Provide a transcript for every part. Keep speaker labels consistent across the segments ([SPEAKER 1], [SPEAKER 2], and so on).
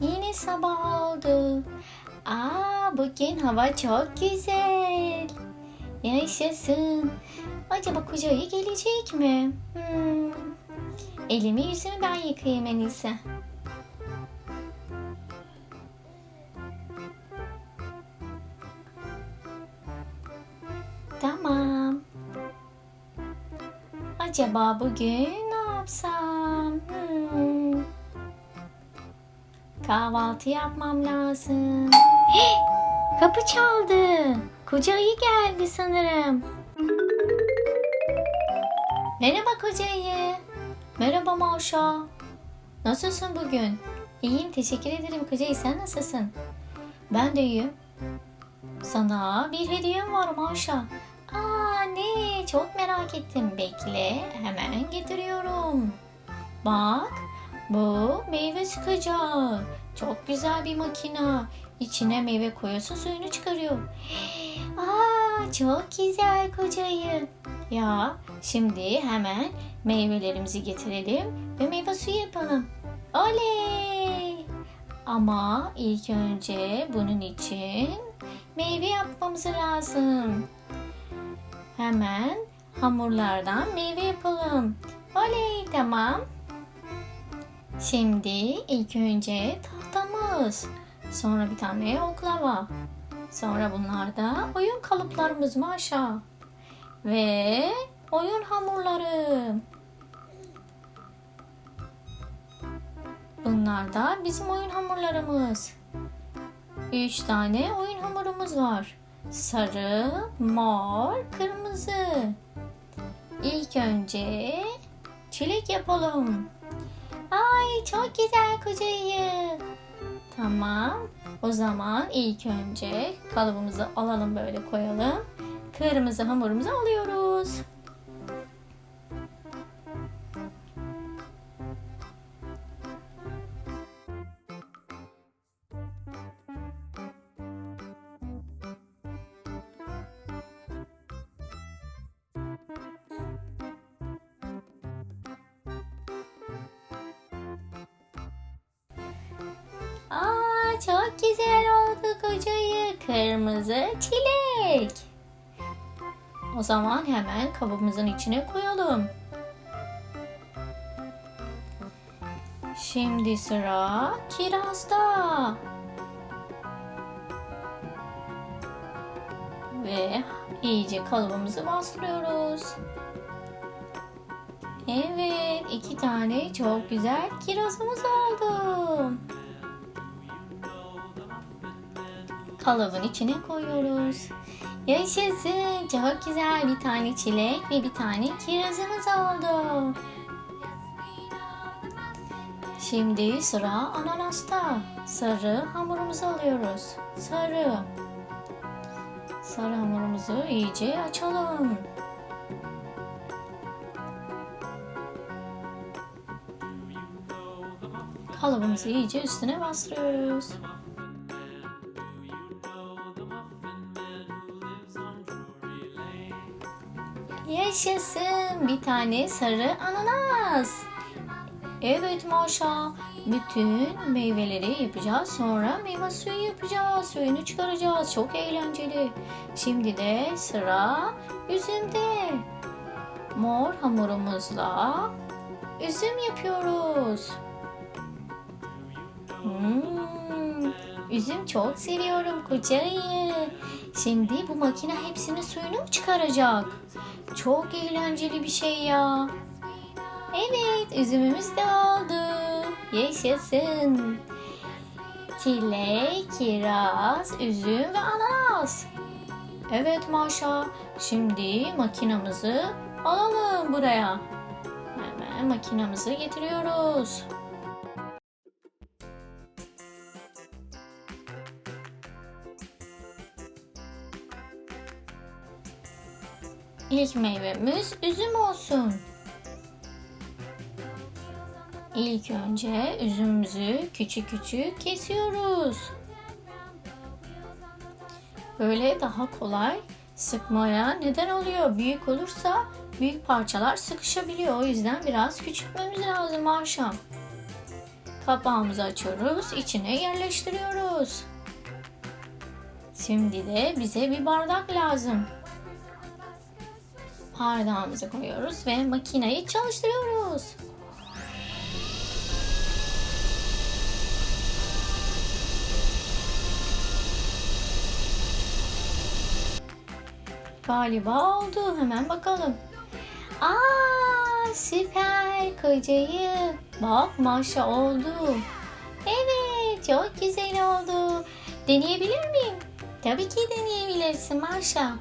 [SPEAKER 1] Yine sabah oldu. Aa, bugün hava çok güzel. Yaşasın. Acaba koca ayı gelecek mi? Hmm. Elimi yüzümü ben yıkayayım en iyisi. Tamam. Acaba bugün ne yapsam? Kahvaltı yapmam lazım. Kapı çaldı. Koca ayı geldi sanırım. Merhaba koca ayı. Merhaba Maşa. Nasılsın bugün? İyiyim teşekkür ederim koca ayı sen nasılsın? Ben de iyiyim. Sana bir hediyem var Maşa. Aa ne? Çok merak ettim. Bekle, hemen getiriyorum. Bak, bu meyve sıkacağı. Çok güzel bir makina. İçine meyve koyuyorsun, suyunu çıkarıyor. Aa, çok güzel kocayı. Ya, şimdi hemen meyvelerimizi getirelim ve meyve suyu yapalım. Oley! Ama ilk önce bunun için meyve yapmamız lazım. Hemen hamurlardan meyve yapalım. Oley tamam. Şimdi ilk önce tahtamız. Sonra bir tane oklava. Sonra bunlar da oyun kalıplarımız maşa. Ve oyun hamurları. Bunlar da bizim oyun hamurlarımız. Üç tane oyun hamurumuz var. Sarı, mor, kırmızı. İlk önce çilek yapalım. Ay çok güzel kocayı. Tamam. O zaman ilk önce kalıbımızı alalım böyle koyalım. Kırmızı hamurumuzu alıyoruz. Çok güzel oldu kocayı. Kırmızı çilek. O zaman hemen kabımızın içine koyalım. Şimdi sıra kirazda. Ve iyice kalıbımızı bastırıyoruz. Evet, iki tane çok güzel kirazımız oldu. Kalıbın içine koyuyoruz. Yaşasın. Çok güzel bir tane çilek ve bir tane kirazımız oldu. Şimdi sıra ananasta. Sarı hamurumuzu alıyoruz. Sarı. Sarı hamurumuzu iyice açalım. Kalıbımızı iyice üstüne bastırıyoruz. Yaşasın bir tane sarı ananas. Evet Maşa. Bütün meyveleri yapacağız. Sonra meyve suyu yapacağız. Suyunu çıkaracağız. Çok eğlenceli. Şimdi de sıra üzümde. Mor hamurumuzla üzüm yapıyoruz. Hmm, üzüm çok seviyorum kocayı. Şimdi bu makine hepsinin suyunu mu çıkaracak? Çok eğlenceli bir şey ya. Evet, üzümümüz de oldu. Yaşasın. Çilek, kiraz, üzüm ve ananas. Evet Maşa, şimdi makinamızı alalım buraya. Hemen makinamızı getiriyoruz. İlk meyvemiz üzüm olsun. İlk önce üzümümüzü küçük küçük kesiyoruz. Böyle daha kolay sıkmaya neden oluyor. Büyük olursa büyük parçalar sıkışabiliyor. O yüzden biraz küçültmemiz lazım akşam. Kapağımızı açıyoruz. içine yerleştiriyoruz. Şimdi de bize bir bardak lazım. Bardağımızı koyuyoruz ve makineyi çalıştırıyoruz. Galiba oldu. Hemen bakalım. Aa süper kocayı. Bak maşa oldu. Evet çok güzel oldu. Deneyebilir miyim? Tabii ki deneyebilirsin Maşa.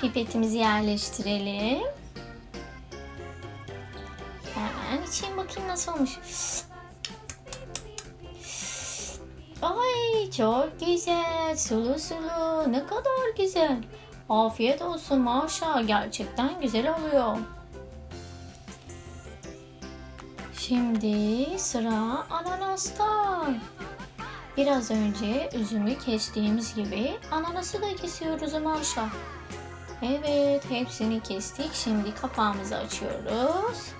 [SPEAKER 1] Pipetimizi yerleştirelim. Hemen içeyim bakayım nasıl olmuş. Ay çok güzel. Sulu sulu. Ne kadar güzel. Afiyet olsun Maşa. Gerçekten güzel oluyor. Şimdi sıra ananasta. Biraz önce üzümü kestiğimiz gibi ananası da kesiyoruz Maşa. Evet hepsini kestik. Şimdi kapağımızı açıyoruz.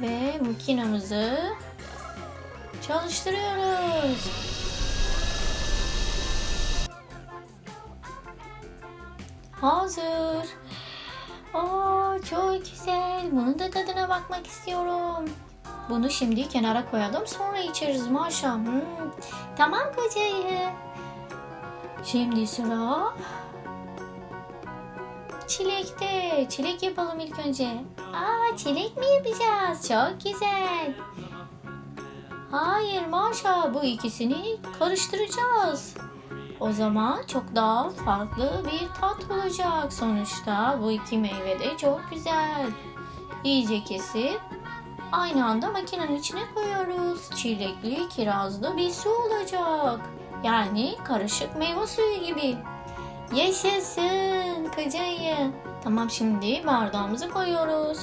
[SPEAKER 1] Ve makinamızı çalıştırıyoruz. Hazır. Aa, çok güzel. Bunun da tadına bakmak istiyorum. Bunu şimdi kenara koyalım sonra içeriz Maşa. Hmm. Tamam kocayı. Şimdi sıra çilekte. Çilek yapalım ilk önce. Aa çilek mi yapacağız? Çok güzel. Hayır Maşa bu ikisini karıştıracağız. O zaman çok daha farklı bir tat olacak. Sonuçta bu iki meyve de çok güzel. İyice kesip aynı anda makinenin içine koyuyoruz. Çilekli, kirazlı bir su olacak. Yani karışık meyve suyu gibi. Yaşasın kocayı. Tamam şimdi bardağımızı koyuyoruz.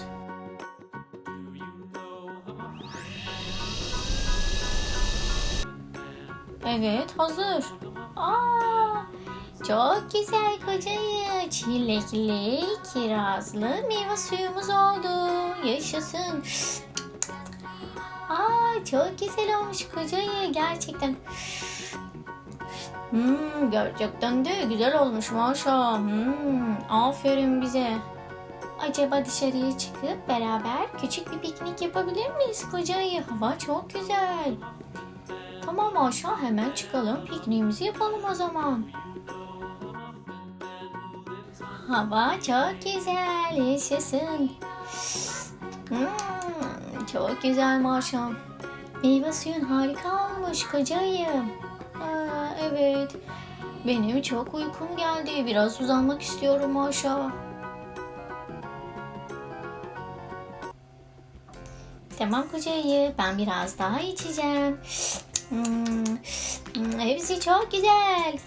[SPEAKER 1] Evet hazır. Aa, çok güzel kocayı. Çilekli, kirazlı meyve suyumuz oldu. Yaşasın. Aa, çok güzel olmuş kocayı. Gerçekten. Hmm, gerçekten de güzel olmuş maşa. Hmm, aferin bize. Acaba dışarıya çıkıp beraber küçük bir piknik yapabilir miyiz kocayı? Hava çok güzel. Tamam aşağı hemen çıkalım. Pikniğimizi yapalım o zaman. Hava çok güzel. Yaşasın. Hmm, çok güzel maşa. Meyve suyun harika olmuş kocayım. Aa, evet. Benim çok uykum geldi. Biraz uzanmak istiyorum maşa. Tamam kocayı. Ben biraz daha içeceğim. Hmm, hmm, hepsi çok güzel.